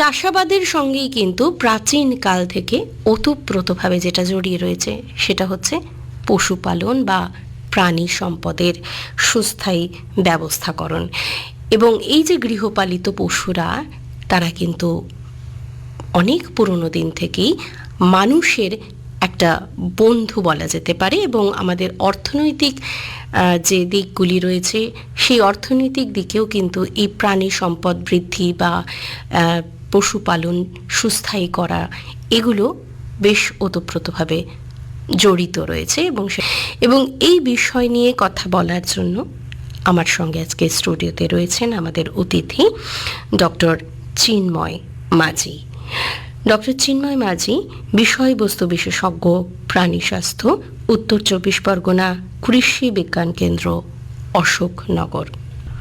চাষাবাদের সঙ্গেই কিন্তু প্রাচীন কাল থেকে ওতপ্রোতভাবে যেটা জড়িয়ে রয়েছে, সেটা হচ্ছে পশুপালন বা প্রাণী সম্পদের সুস্থায়ী ব্যবস্থাকরণ। এবং এই যে গৃহপালিত পশুরা, তারা কিন্তু অনেক পুরনো দিন থেকেই মানুষের একটা বন্ধু বলা যেতে পারে এবং আমাদের অর্থনৈতিক যে দিকগুলি রয়েছে, সেই অর্থনৈতিক দিকেও কিন্তু এই প্রাণী সম্পদ বৃদ্ধি বা পশুপালন, সুস্থায়ী করা, এগুলো বেশ ওতপ্রোতভাবে জড়িত রয়েছে এবং এবং এই বিষয় নিয়ে কথা বলার জন্য আমার সঙ্গে আজকে স্টুডিওতে রয়েছেন আমাদের অতিথি ডক্টর চিন্ময় মাঝি। ডক্টর চিন্ময় মাঝি বিষয়বস্তু বিশেষজ্ঞ, প্রাণী স্বাস্থ্য, উত্তর চব্বিশ পরগনা কৃষি বিজ্ঞান কেন্দ্র, অশোকনগর।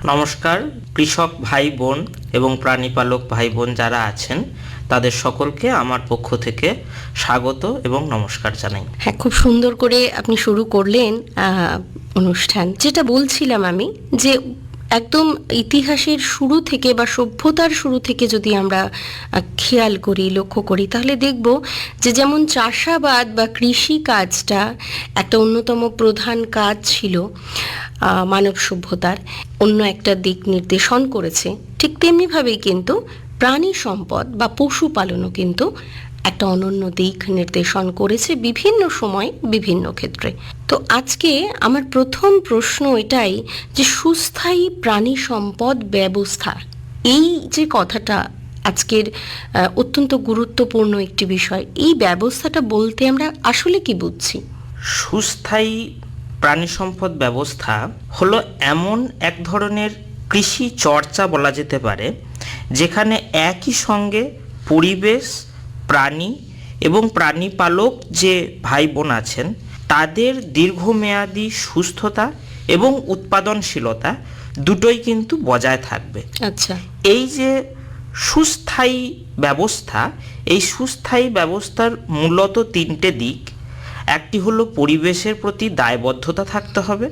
নমস্কার, কৃষক ভাই বোন এবং প্রাণীপালক ভাই বোন যারা আছেন, তাদের সকলকে আমার পক্ষ থেকে স্বাগত এবং নমস্কার জানাই। হ্যাঁ খুব সুন্দর করে আপনি শুরু করলেন অনুষ্ঠান। যেটা বলছিলাম আমি যে একদম ইতিহাসের শুরু থেকে বা সভ্যতার শুরু থেকে যদি আমরা খেয়াল করি, লক্ষ্য করি, তাহলে দেখব যে যেমন চাষাবাদ বা কৃষি কাজটা একটা অন্যতম প্রধান কাজ ছিল মানব সভ্যতার। অন্য একটা দিক নির্দেশন করেছে। ঠিক তেমনিভাবেই কিন্তু প্রাণী সম্পদ বা পশুপালনও কিন্তু একটা অনন্য দিক নির্দেশন করেছে বিভিন্ন সময় বিভিন্ন ক্ষেত্রে। তো আজকে আমার প্রথম প্রশ্ন এটাই যে সুস্থায়ী প্রাণী সম্পদ ব্যবস্থা, এই যে কথাটা আজকের অত্যন্ত গুরুত্বপূর্ণ একটি বিষয়, এই ব্যবস্থাটা বলতে আমরা আসলে কি বুঝছি? সুস্থায়ী প্রাণী সম্পদ ব্যবস্থা হলো এমন এক ধরনের কৃষি চর্চা বলা যেতে পারে, যেখানে একই সঙ্গে পরিবেশ প্রাণী এবং প্রাণী পালক যে ভাই বোন আছেন তাদের দীর্ঘমেয়াদী সুস্থতা এবং উৎপাদনশীলতা দুটোই কিন্তু বজায় থাকবে। আচ্ছা। এই যে সুস্থায়ী ব্যবস্থা এই সুস্থায়ী ব্যবস্থার মূলত তিনটে দিক। একটি হলো পরিবেশের প্রতি দায়বদ্ধতা থাকতে হবে।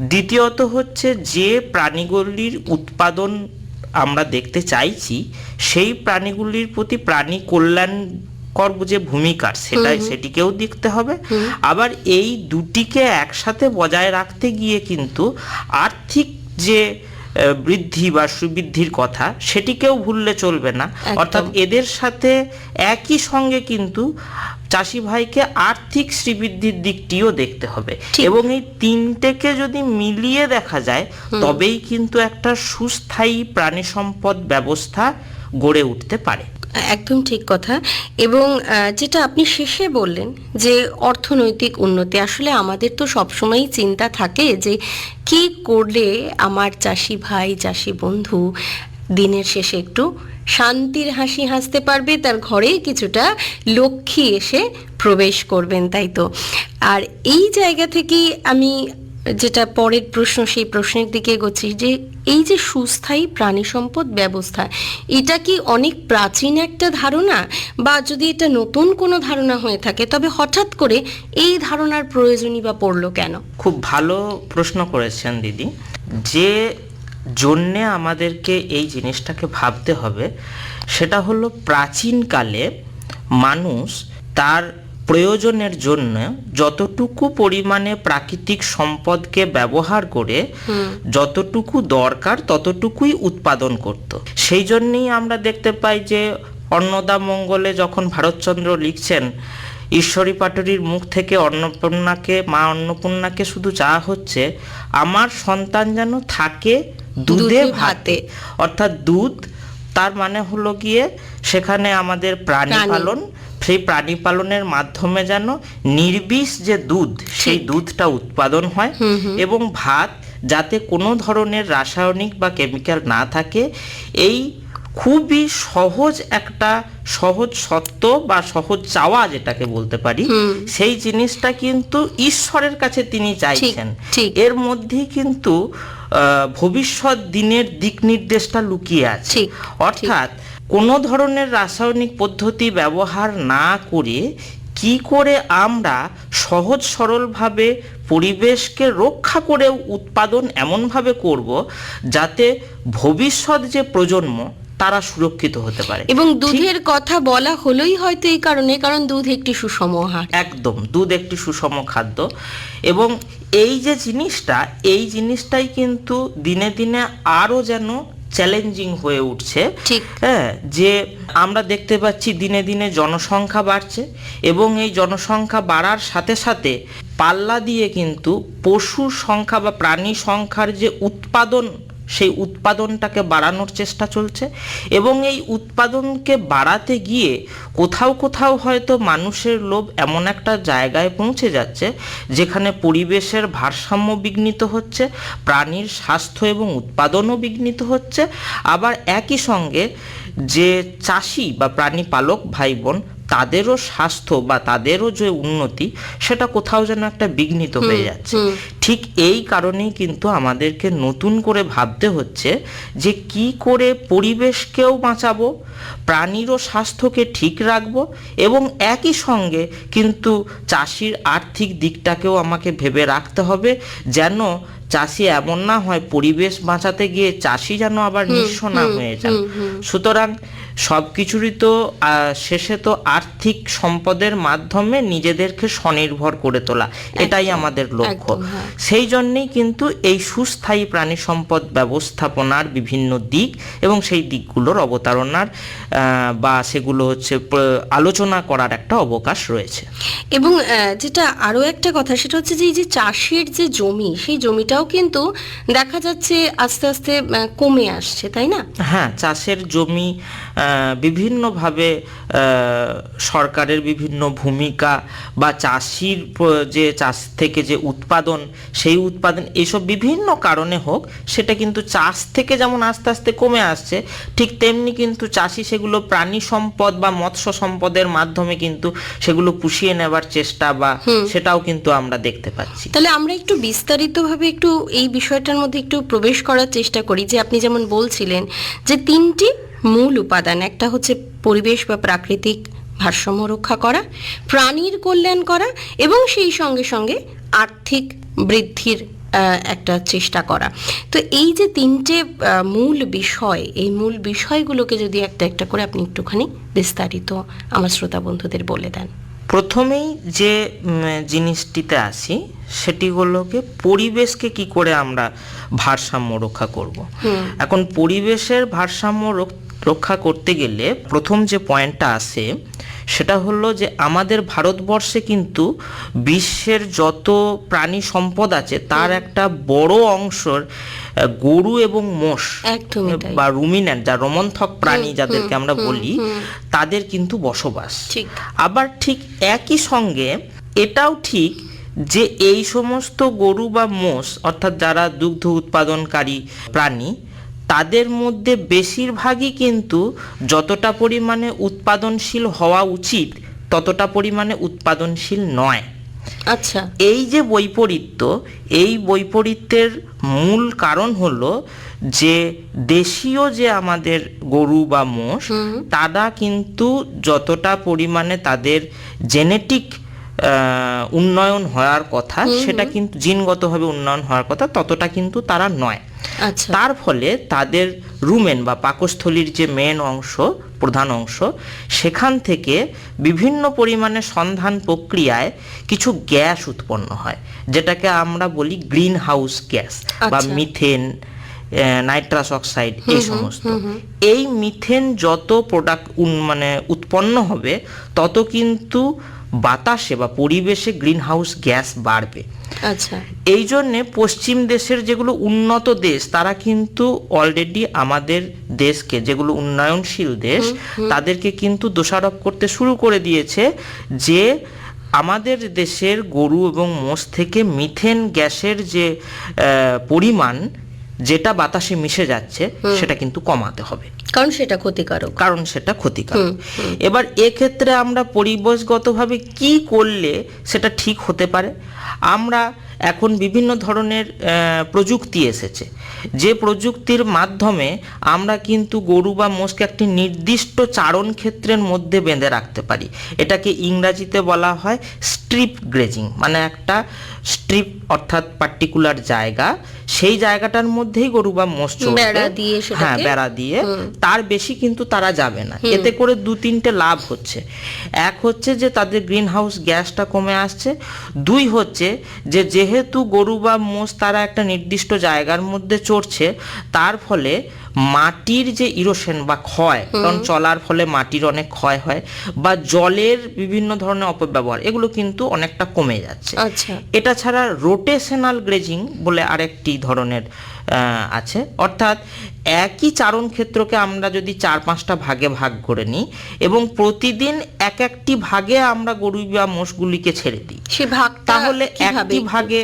দ্বিতীয়ত হচ্ছে যে প্রাণীগুলির উৎপাদন আমরা দেখতে চাইছি সেই প্রাণীগুলির প্রতি প্রাণী কল্যাণকর যে ভূমিকা সেটাই সেটিকেও দেখতে হবে। আবার এই দুটিকে একসাথে বজায় রাখতে গিয়ে কিন্তু আর্থিক যে বৃদ্ধি বা সুবৃদ্ধির কথা সেটিকেও ভুললে চলবে না। অর্থাৎ এদের সাথে একই সঙ্গে কিন্তু চাষি ভাইকে আর্থিক শ্রীবৃদ্ধির দিকটিও দেখতে হবে। এবং এই তিনটেকে যদি মিলিয়ে দেখা যায় তবেই কিন্তু একটা সুস্থায়ী প্রাণী সম্পদ ব্যবস্থা গড়ে উঠতে পারে। একদম ঠিক কথা। এবং যেটা আপনি শেষে বললেন যে অর্থনৈতিক উন্নতি আসলে আমাদের তো সবসময়ই চিন্তা থাকে যে কি করলে আমার চাষি ভাই চাষি বন্ধু দিনের শেষে একটু শান্তির হাসি হাসতে পারবে, তার ঘরে কিছুটা লক্ষ্মী এসে প্রবেশ করবেন, তাই তো? আর এই জায়গা থেকেই আমি যেটা পরের প্রশ্ন, সেই প্রশ্নের দিকে এগোচ্ছি যে, এই যে সুস্থায়ী প্রাণী সম্পদ ব্যবস্থা, এটা কি অনেক প্রাচীন একটা ধারণা? বা যদি এটা নতুন কোনো ধারণা হয়ে থাকে, তবে হঠাৎ করে এই ধারণার প্রয়োজনই বা পড়ল কেন? খুব ভালো প্রশ্ন করেছেন দিদি। যে জন্যে আমাদেরকে এই জিনিসটাকে ভাবতে হবে। সেটা হলো প্রাচীনকালে মানুষ তার প্রয়োজনের জন্য যতটুকু পরিমাণে প্রাকৃতিক সম্পদকে ব্যবহার করে যতটুকু দরকার ততটুকুই উৎপাদন করত। সেই জন্যেই আমরা দেখতে পাই যে অন্নদা মঙ্গলে যখন ভারতচন্দ্র লিখছেন ঈশ্বরী পাটুরির মুখ থেকে অন্নপূর্ণাকে মা অন্নপূর্ণাকে শুধু চাওয়া হচ্ছে আমার সন্তান যেন থাকে দুধে ভাতে। অর্থাৎ দুধ তার মানে হলো গিয়ে সেখানে আমাদের প্রাণী। পালন সেই প্রাণী পালনের মাধ্যমে যেন নির্বিষ যে দুধ সেই দুধটা উৎপাদন হয় এবং ভাত যাতে কোনো ধরনের রাসায়নিক বা কেমিক্যাল না থাকে এই খুবই সহজ একটা সহজ সত্য বা সহজ চাওয়া যেটাকে বলতে পারি সেই জিনিসটা কিন্তু ঈশ্বরের কাছে তিনি চাইছেন। এর মধ্যেই কিন্তু ভবিষ্যৎ দিনের দিক নির্দেশটা লুকিয়ে আছে। অর্থাৎ কোনো ধরনের রাসায়নিক পদ্ধতি ব্যবহার না করে কি করে আমরা সহজ সরলভাবে পরিবেশকে রক্ষা করে উৎপাদন এমনভাবে করব যাতে ভবিষ্যৎ যে প্রজন্ম তারা সুরক্ষিত হতে পারে। এবং দুধের কথা বলা হলোই হয়তো এই কারণে কারণ দুধ একটি সুষম আহার। একদম দুধ একটি সুষম খাদ্য। এবং এই যে জিনিসটা এই জিনিসটাই কিন্তু দিনে দিনে আরও যেন চ্যালেঞ্জিং হয়ে উঠছে। ঠিক। হ্যাঁ যে আমরা দেখতে পাচ্ছি দিনে দিনে জনসংখ্যা বাড়ছে এবং এই জনসংখ্যা বাড়ার সাথে সাথে পাল্লা দিয়ে কিন্তু পশুর সংখ্যা বা প্রাণী সংখ্যার যে উৎপাদন সেই উৎপাদনটাকে বাড়ানোর চেষ্টা চলছে এবং এই উৎপাদনকে বাড়াতে গিয়ে কোথাও কোথাও হয়তো মানুষের লোভ এমন একটা জায়গায় পৌঁছে যাচ্ছে যেখানে পরিবেশের ভারসাম্য বিঘ্নিত হচ্ছে, প্রাণীর স্বাস্থ্য এবং উৎপাদনও বিঘ্নিত হচ্ছে। আবার একই সঙ্গে যে চাষি বা প্রাণী পালক ভাই বোন তাদেরও স্বাস্থ্য বা তাদেরও যে উন্নতি সেটা কোথাও যেন একটা বিঘ্নিত হয়ে যাচ্ছে। ঠিক এই কারণেই কিন্তু আমাদেরকে নতুন করে ভাবতে হচ্ছে যে কি করে পরিবেশকেও বাঁচাবো প্রাণীরও স্বাস্থ্যকে ঠিক রাখব এবং একই সঙ্গে কিন্তু চাষির আর্থিক দিকটাকেও আমাকে ভেবে রাখতে হবে যেন চাষি এমন না হয় পরিবেশ বাঁচাতে গিয়ে চাষি যেন আবার নিঃস্ব না হয়ে যান সুতরাং সব কিছুরই তো শেষে তো আর্থিক সম্পদের মাধ্যমে নিজেদেরকে স্বনির্ভর করে তোলা। এটাই আমাদের লক্ষ্য। হ্যাঁ। সেই জন্যেই কিন্তু এই সুস্থায়ী প্রাণী সম্পদ ব্যবস্থাপনার বিভিন্ন দিক এবং সেই দিকগুলোর অবতারণার বা সেগুলো হচ্ছে আলোচনা করার একটা অবকাশ রয়েছে। এবং যেটা আরও একটা কথা সেটা হচ্ছে যে এই যে চাষের যে জমি সেই জমিটাও কিন্তু দেখা যাচ্ছে আস্তে আস্তে কমে আসছে তাই না? হ্যাঁ চাষের জমি বিভিন্নভাবে সরকারের বিভিন্ন ভূমিকা বা চাষির যে চাষ থেকে যে উৎপাদন সেই উৎপাদন এইসব বিভিন্ন কারণে হোক সেটা কিন্তু চাষ থেকে যেমন আস্তে আস্তে কমে আসছে ঠিক তেমনি কিন্তু চাষি সেগুলো প্রাণী সম্পদ বা মৎস্য সম্পদের মাধ্যমে কিন্তু সেগুলো পুষিয়ে নেবার চেষ্টা বা সেটাও কিন্তু আমরা দেখতে পাচ্ছি। তাহলে আমরা একটু বিস্তারিতভাবে একটু এই বিষয়টার মধ্যে একটু প্রবেশ করার চেষ্টা করি যে আপনি যেমন বলছিলেন যে তিনটি মূল উপাদান, একটা হচ্ছে পরিবেশ বা প্রাকৃতিক ভারসাম্য রক্ষা করা, প্রাণীর কল্যাণ করা এবং সেই সঙ্গে সঙ্গে আর্থিক বৃদ্ধির একটা চেষ্টা করা। তো এই যে তিনটে মূল বিষয়, এই মূল বিষয়গুলোকে যদি একটা একটা করে আপনি একটুখানি বিস্তারিত আমার শ্রোতা বন্ধুদের বলে দেন। প্রথমেই যে জিনিসটিতে আসি সেটি হলোকে পরিবেশকে কি করে আমরা ভারসাম্য রক্ষা করব। এখন পরিবেশের ভারসাম্য রক্ষা করতে গেলে প্রথম যে পয়েন্টটা আসে সেটা হলো যে আমাদের ভারতবর্ষে কিন্তু বিশ্বের যত প্রাণী সম্পদ আছে তার একটা বড় অংশর গরু এবং মোষ বা রুমিন্যান্ট যা রোমন্থক প্রাণী যাদেরকে আমরা বলি তাদের কিন্তু বসবাস। ঠিক। আবার ঠিক একই সঙ্গে এটাও ঠিক যে এই সমস্ত গরু বা মোষ অর্থাৎ যারা দুগ্ধ উৎপাদনকারী প্রাণী তাদের মধ্যে বেশিরভাগই কিন্তু যতটা পরিমাণে উৎপাদনশীল হওয়া উচিত ততটা পরিমাণে উৎপাদনশীল নয়। আচ্ছা। এই যে বৈপরীত্য এই বৈপরীত্যের মূল কারণ হলো যে দেশীয় যে আমাদের গরু বা মোষ তারা কিন্তু যতটা পরিমাণে তাদের জেনেটিক উন্নয়ন হওয়ার কথা সেটা কিন্তু জিনগতভাবে উন্নয়ন হওয়ার কথা ততটা কিন্তু তারা নয়। আচ্ছা। তার ফলে তাদের রুমেন বা পাকস্থলীর যে মেন অংশ প্রধান অংশ সেখান থেকে বিভিন্ন পরিমাণে সন্ধান প্রক্রিয়ায় কিছু গ্যাস উৎপন্ন হয় যেটাকে আমরা বলি গ্রিন হাউস গ্যাস বা আচ্ছা। মিথেন নাইট্রাস অক্সাইড এই সমস্ত এই মিথেন যত প্রোডাক্ট মানে উৎপন্ন হবে তত কিন্তু বাতাসে বা পরিবেশে গ্রিন হাউস গ্যাস বাড়বে। আচ্ছা। এই জন্যে পশ্চিম দেশের যেগুলো উন্নত দেশ তারা কিন্তু অলরেডি আমাদের দেশকে যেগুলো উন্নয়নশীল দেশ তাদেরকে কিন্তু দোষারোপ করতে শুরু করে দিয়েছে যে আমাদের দেশের গরু এবং মোষ থেকে মিথেন গ্যাসের যে পরিমাণ যেটা বাতাসে মিশে যাচ্ছে সেটা কিন্তু কমাতে হবে। কারণ সেটা ক্ষতিকারক। কারণ সেটা ক্ষতিকারক। এবার এক্ষেত্রে আমরা পরিবেশগতভাবে কি করলে সেটা ঠিক হতে পারে? আমরা এখন বিভিন্ন ধরনের প্রযুক্তি এসেছে। যে প্রযুক্তির মাধ্যমে আমরা কিন্তু গরু বা মোষকে একটি নির্দিষ্ট চারণ ক্ষেত্রের মধ্যে বেঁধে রাখতে পারি। এটাকে ইংরাজিতে বলা হয় স্ট্রিপ গ্রেজিং মানে একটা স্ট্রিপ অর্থাৎ পার্টিকুলার জায়গা। সেই জায়গাটার মধ্যেই গরু বা মোষ। বেড়া দিয়ে হ্যাঁ বেড়া দিয়ে। তার বেশি কিন্তু তারা যাবে না। এতে করে দু তিনটে লাভ হচ্ছে। এক হচ্ছে যে তাদের গ্রিন হাউস গ্যাসটা কমে আসছে। দুই হচ্ছে যে যে যেহেতু গরু বা মোষ তারা একটা নির্দিষ্ট জায়গার মধ্যে চড়ছে তার ফলে মাটির যে ইরোশন বা ক্ষয় কারণ চলার ফলে মাটির অনেক ক্ষয় হয় বা জলের বিভিন্ন ধরনের অপব্যবহার এগুলো কিন্তু অনেকটা কমে যাচ্ছে। আচ্ছা। এটা ছাড়া রোটেশনাল গ্রেজিং বলে আরেকটি ধরনের আহ, আছে। অর্থাৎ একই চারণ ক্ষেত্রকে আমরা যদি চার পাঁচটা ভাগে ভাগ করে নিই এবং প্রতিদিন এক একটি ভাগে আমরা গরু বা মোষগুলিকে ছেড়ে দিই সে ভাগ তাহলে একটি? ভাগে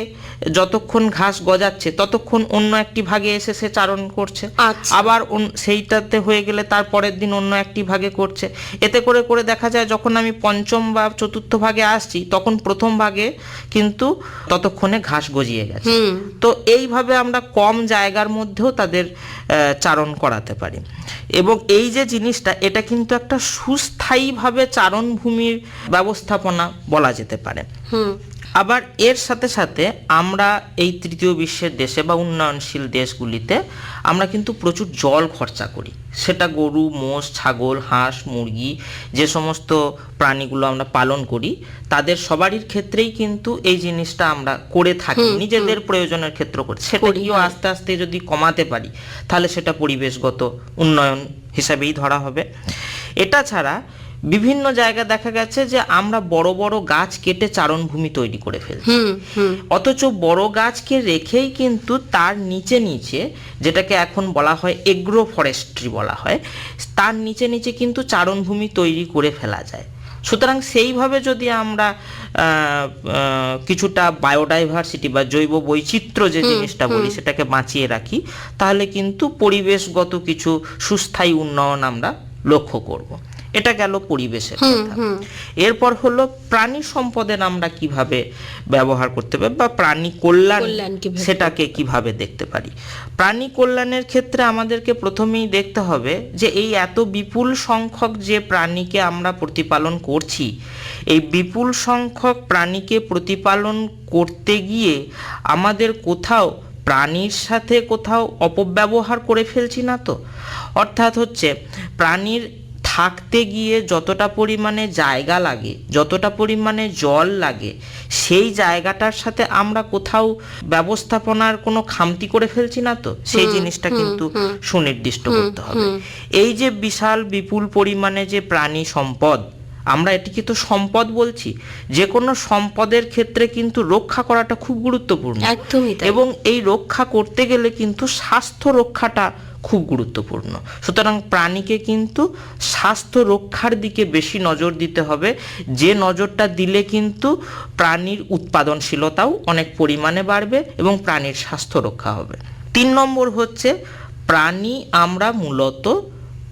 যতক্ষণ ঘাস গজাচ্ছে ততক্ষণ অন্য একটি ভাগে এসে সে চারণ করছে। আচ্ছা। আবার সেইটাতে হয়ে গেলে তার পরের দিন অন্য একটি ভাগে করছে। এতে করে করে দেখা যায় যখন আমি পঞ্চম বা চতুর্থ ভাগে আসছি তখন প্রথম ভাগে কিন্তু ততক্ষণে ঘাস গজিয়ে গেছে। তো এইভাবে আমরা কম জায়গার মধ্যেও তাদের চারণ করাতে পারি। এবং এই যে জিনিসটা এটা কিন্তু একটা সুস্থায়ীভাবে চারণভূমির ব্যবস্থাপনা বলা যেতে পারে। আবার এর সাথে সাথে আমরা এই তৃতীয় বিশ্বের দেশে বা উন্নয়নশীল দেশগুলিতে আমরা কিন্তু প্রচুর জল খরচা করি। সেটা গরু মোষ ছাগল হাঁস মুরগি যে সমস্ত প্রাণীগুলো আমরা পালন করি তাদের সবারই ক্ষেত্রেই কিন্তু এই জিনিসটা আমরা করে থাকি। নিজেদের প্রয়োজনের ক্ষেত্র করে। সেটাকেও আস্তে আস্তে যদি কমাতে পারি তাহলে সেটা পরিবেশগত উন্নয়ন হিসাবেই ধরা হবে। এটা ছাড়া বিভিন্ন জায়গায় দেখা গেছে যে আমরা বড় বড় গাছ কেটে চারণভূমি তৈরি করে ফেলছি। অথচ বড় গাছকে রেখেই কিন্তু তার নিচে নিচে যেটাকে এখন বলা হয় এগ্রো ফরেস্ট্রি বলা হয় তার নিচে নিচে কিন্তু চারণভূমি তৈরি করে ফেলা যায়। সুতরাং সেইভাবে যদি আমরা কিছুটা বায়োডাইভার্সিটি বা জৈব বৈচিত্র্য যে জিনিসটা বলি সেটাকে বাঁচিয়ে রাখি তাহলে কিন্তু পরিবেশগত কিছু সুস্থায়ী উন্নয়ন আমরা লক্ষ্য করব। এটা গেল পরিবেশের কথা। এরপর হলো প্রাণী সম্পদের আমরা কীভাবে ব্যবহার করতে পারি বা প্রাণী কল্যাণ কল্যাণ সেটাকে কীভাবে দেখতে পারি? প্রাণী কল্যাণের ক্ষেত্রে আমাদেরকে প্রথমেই দেখতে হবে যে এই এত বিপুল সংখ্যক যে প্রাণীকে আমরা প্রতিপালন করছি এই বিপুল সংখ্যক প্রাণীকে প্রতিপালন করতে গিয়ে আমাদের কোথাও প্রাণীর সাথে কোথাও অপব্যবহার করে ফেলছি না তো? অর্থাৎ হচ্ছে প্রাণীর থাকতে গিয়ে যতটা পরিমাণে জায়গা লাগে যতটা পরিমাণে জল লাগে সেই জায়গাটার সাথে আমরা কোথাও ব্যবস্থাপনার কোনো খামতি করে ফেলছি না তো? সেই জিনিসটা কিন্তু সুনির্দিষ্ট করতে হবে। এই যে বিশাল বিপুল পরিমাণে যে প্রাণী সম্পদ আমরা এটিকে তো সম্পদ বলছি যে কোনো সম্পদের ক্ষেত্রে কিন্তু রক্ষা করাটা খুব গুরুত্বপূর্ণ। এবং এই রক্ষা করতে গেলে কিন্তু স্বাস্থ্য রক্ষাটা খুব গুরুত্বপূর্ণ। সুতরাং প্রাণীকে কিন্তু স্বাস্থ্য রক্ষার দিকে বেশি নজর দিতে হবে। যে নজরটা দিলে কিন্তু প্রাণীর উৎপাদনশীলতাও অনেক পরিমাণে বাড়বে এবং প্রাণীর স্বাস্থ্য রক্ষা হবে। তিন নম্বর হচ্ছে, প্রাণী আমরা মূলত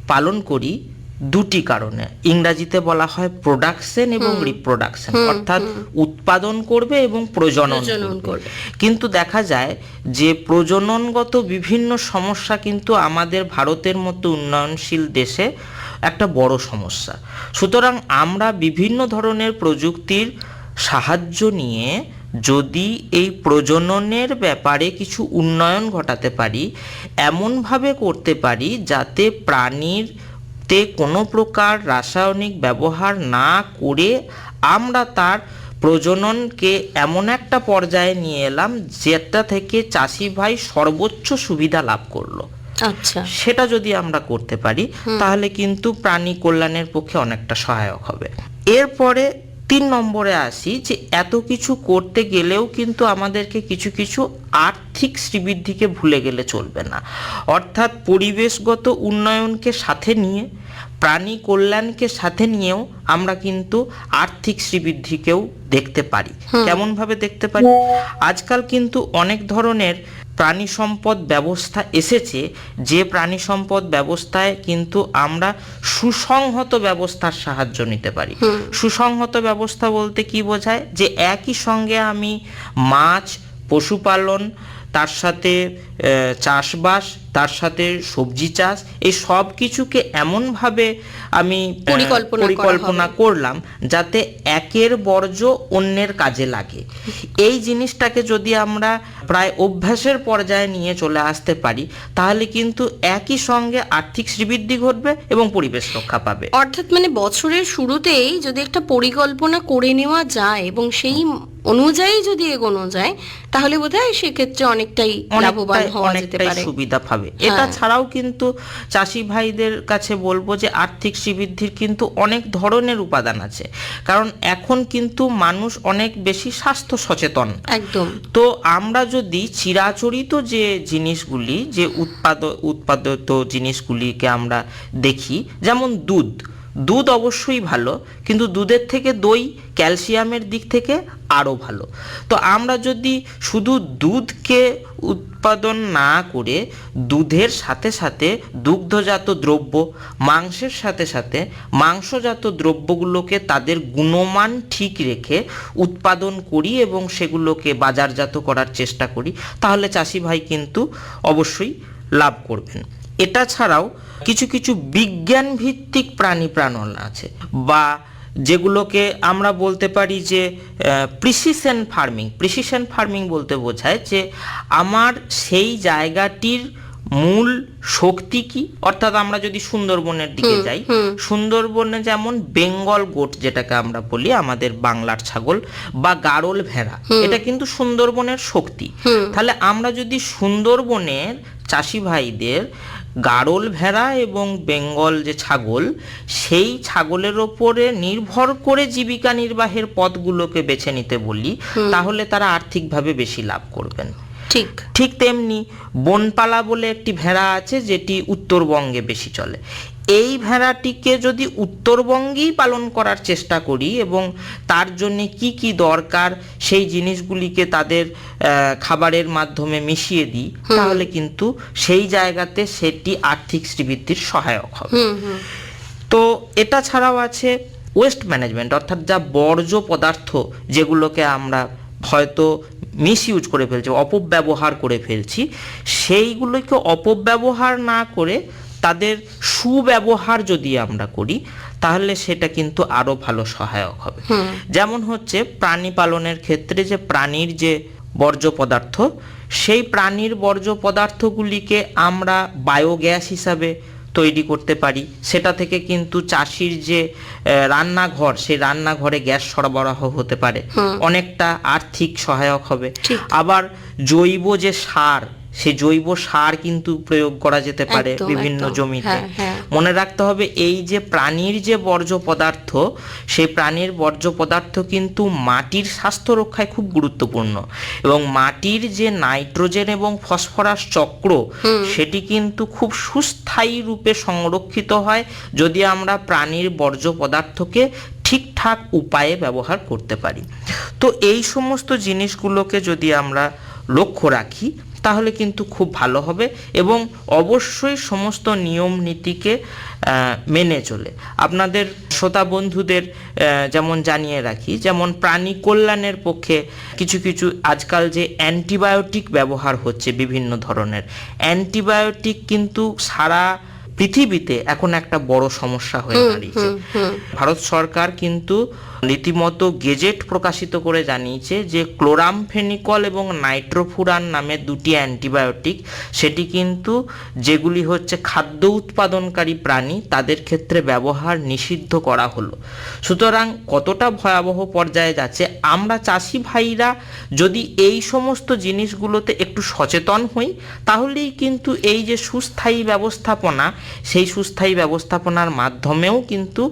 পালন করি দুটি কারণে। ইংরাজিতে বলা হয় প্রোডাকশন এবং রিপ্রোডাকশন অর্থাৎ উৎপাদন করবে এবং প্রজনন করবে। কিন্তু দেখা যায় যে প্রজননগত বিভিন্ন সমস্যা কিন্তু আমাদের ভারতের মতো উন্নয়নশীল দেশে একটা বড় সমস্যা। সুতরাং আমরা বিভিন্ন ধরনের প্রযুক্তির সাহায্য নিয়ে যদি এই প্রজননের ব্যাপারে কিছু উন্নয়ন ঘটাতে পারি এমনভাবে করতে পারি যাতে প্রাণীর তে কোনো প্রকার রাসায়নিক ব্যবহার না করে আমরা তার প্রজননকে এমন একটা পর্যায়ে নিয়ে এলাম যেটা থেকে চাষি ভাই সর্বোচ্চ সুবিধা লাভ করল। আচ্ছা। সেটা যদি আমরা করতে পারি তাহলে কিন্তু প্রাণী কল্যাণের পক্ষে অনেকটা সহায়ক হবে। এরপরে তিন নম্বরে আসি যে এত কিছু করতে গেলেও কিন্তু আমাদেরকে কিছু কিছু আর্থিক শ্রীবৃদ্ধিকে ভুলে গেলে চলবে না। অর্থাৎ পরিবেশগত উন্নয়নকে সাথে নিয়ে প্রাণী কল্যাণকে সাথে নিয়েও আমরা কিন্তু আর্থিক শ্রীবৃদ্ধিকেও দেখতে পারি। কেমন ভাবে দেখতে পারি? আজকাল কিন্তু অনেক ধরনের প্রাণী সম্পদ ব্যবস্থা এসেছে। যে প্রাণী সম্পদ ব্যবস্থায় কিন্তু আমরা সুসংহত ব্যবস্থার সাহায্য নিতে পারি। সুসংহত ব্যবস্থা বলতে কি বোঝায়? যে একই সঙ্গে আমি মাছ পশুপালন তার সাথে চাষবাস তার সাথে সবজি চাষ এই সব কিছুকে এমনভাবে আমি পরিকল্পনা পরিকল্পনা করলাম যাতে একের বর্জ্য অন্যের কাজে লাগে। এই জিনিসটাকে যদি আমরা প্রায় অভ্যাসের পর্যায়ে নিয়ে চলে আসতে পারি তাহলে কিন্তু একই সঙ্গে আর্থিক শ্রীবৃদ্ধি ঘটবে এবং পরিবেশ রক্ষা পাবে। অর্থাৎ মানে বছরের শুরুতেই যদি একটা পরিকল্পনা করে নেওয়া যায় এবং সেই অনুযায়ী যদি এগোনো যায় তাহলে বোধহয় সেক্ষেত্রে অনেকটাই লাভবান হওয়া যেতে পারে। সুবিধা পাবে। এটা হ্যাঁ। ছাড়াও কিন্তু চাষি ভাইদের কাছে বলব যে আর্থিক শ্রীবৃদ্ধির কিন্তু অনেক ধরনের উপাদান আছে। কারণ এখন কিন্তু মানুষ অনেক বেশি স্বাস্থ্য সচেতন। একদম। তো আমরা যদি চিরাচরিত যে জিনিসগুলি যে উৎপাদ উৎপাদিত জিনিসগুলিকে আমরা দেখি যেমন দুধ দুধ অবশ্যই ভালো, কিন্তু দুধের থেকে দই ক্যালসিয়ামের দিক থেকে আরও ভালো। তো আমরা যদি শুধু দুধকে উৎপাদন না করে দুধের সাথে সাথে দুগ্ধজাত দ্রব্য, মাংসের সাথে সাথে মাংসজাত দ্রব্যগুলোকে তাদের গুণমান ঠিক রেখে উৎপাদন করি এবং সেগুলোকে বাজারজাত করার চেষ্টা করি, তাহলে চাষি ভাই কিন্তু অবশ্যই লাভ করবেন। এটা ছাড়াও কিছু কিছু বিজ্ঞান ভিত্তিক প্রাণী প্রাণন আছে বা যেগুলোকে আমরা বলতে পারি যে প্রিসিশন ফার্মিং প্রিসিশন ফার্মিং বলতে বোঝায় যে আমার সেই জায়গাটির মূল শক্তি কি? অর্থাৎ আমরা যদি সুন্দরবনের দিকে যাই সুন্দরবনে যেমন বেঙ্গল গোট যেটাকে আমরা বলি আমাদের বাংলার ছাগল বা গারল ভেড়া এটা কিন্তু সুন্দরবনের শক্তি। তাহলে আমরা যদি সুন্দরবনের চাষি ভাইদের গারল ভেড়া এবং বেঙ্গল যে ছাগল সেই ছাগলের ওপরে নির্ভর করে জীবিকা নির্বাহের পথগুলোকে বেছে নিতে বলি তাহলে তারা আর্থিকভাবে বেশি লাভ করবেন। ঠিক। ঠিক তেমনি বনপালা বলে একটি ভেড়া আছে যেটি উত্তরবঙ্গে বেশি চলে। এই ভেড়াটিকে যদি উত্তরবঙ্গেই পালন করার চেষ্টা করি এবং তার জন্যে কি কি দরকার সেই জিনিসগুলিকে তাদের খাবারের মাধ্যমে মিশিয়ে দিই তাহলে কিন্তু সেই জায়গাতে সেটি আর্থিক শ্রীবৃদ্ধির সহায়ক হবে। তো এটা ছাড়াও আছে ওয়েস্ট ম্যানেজমেন্ট অর্থাৎ যা বর্জ্য পদার্থ যেগুলোকে আমরা হয়তো মিস ইউজ করে ফেলছি অপব্যবহার করে ফেলছি সেইগুলোকে অপব্যবহার না করে তাদের সুব্যবহার যদি আমরা করি তাহলে সেটা কিন্তু আরও ভালো সহায়ক হবে। যেমন হচ্ছে প্রাণী পালনের ক্ষেত্রে যে প্রাণীর যে বর্জ্য পদার্থ সেই প্রাণীর বর্জ্য পদার্থগুলিকে আমরা বায়োগ্যাস হিসাবে তৈরি করতে পারি। সেটা থেকে কিন্তু চাষির যে রান্নাঘর সেই রান্নাঘরে গ্যাস সরবরাহ হতে পারে। অনেকটা আর্থিক সহায়ক হবে। আবার জৈব যে সার সেই জৈব সার কিন্তু প্রয়োগ করা যেতে পারে বিভিন্ন জমিতে। হ্যাঁ, হ্যাঁ। মনে রাখতে হবে এই যে প্রাণীর যে বর্জ্য পদার্থ সেই প্রাণীর বর্জ্য পদার্থ কিন্তু মাটির স্বাস্থ্য রক্ষায় খুব গুরুত্বপূর্ণ। এবং মাটির যে নাইট্রোজেন এবং ফসফরাস চক্র সেটি কিন্তু খুব সুস্থায়ী রূপে সংরক্ষিত হয় যদি আমরা প্রাণীর বর্জ্য পদার্থকে ঠিকঠাক উপায়ে ব্যবহার করতে পারি। তো এই সমস্ত জিনিসগুলোকে যদি আমরা লক্ষ্য রাখি তাহলে কিন্তু খুব ভালো হবে এবং অবশ্যই সমস্ত নিয়ম নীতিকে মেনে চলে। আপনাদের শ্রোতা বন্ধুদের যেমন জানিয়ে রাখি যেমন প্রাণী কল্যাণের পক্ষে কিছু কিছু আজকাল যে অ্যান্টিবায়োটিক ব্যবহার হচ্ছে বিভিন্ন ধরনের। অ্যান্টিবায়োটিক কিন্তু সারা পৃথিবীতে এখন একটা বড় সমস্যা হয়ে দাঁড়িয়েছে। ভারত সরকার কিন্তু রীতিমতো গেজেট প্রকাশিত করে জানিয়েছে যে ক্লোরামফেনিকল এবং নাইট্রোফুরান নামে দুটি অ্যান্টিবায়োটিক, সেটি কিন্তু যেগুলি হচ্ছে খাদ্য উৎপাদনকারী প্রাণী, তাদের ক্ষেত্রে ব্যবহার নিষিদ্ধ করা হলো। সুতরাং কতটা ভয়াবহ পর্যায়ে যাচ্ছে, আমরা চাষি ভাইরা যদি এই সমস্ত জিনিসগুলোতে একটু সচেতন হই, তাহলেই কিন্তু এই যে সুস্থায়ী ব্যবস্থাপনা, সেই সুস্থায়ী ব্যবস্থাপনার মাধ্যমেও কিন্তু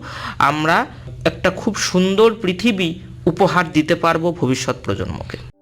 আমরা একটা খুব সুন্দর পৃথিবী উপহার দিতে পারব ভবিষ্যৎ প্রজন্মকে।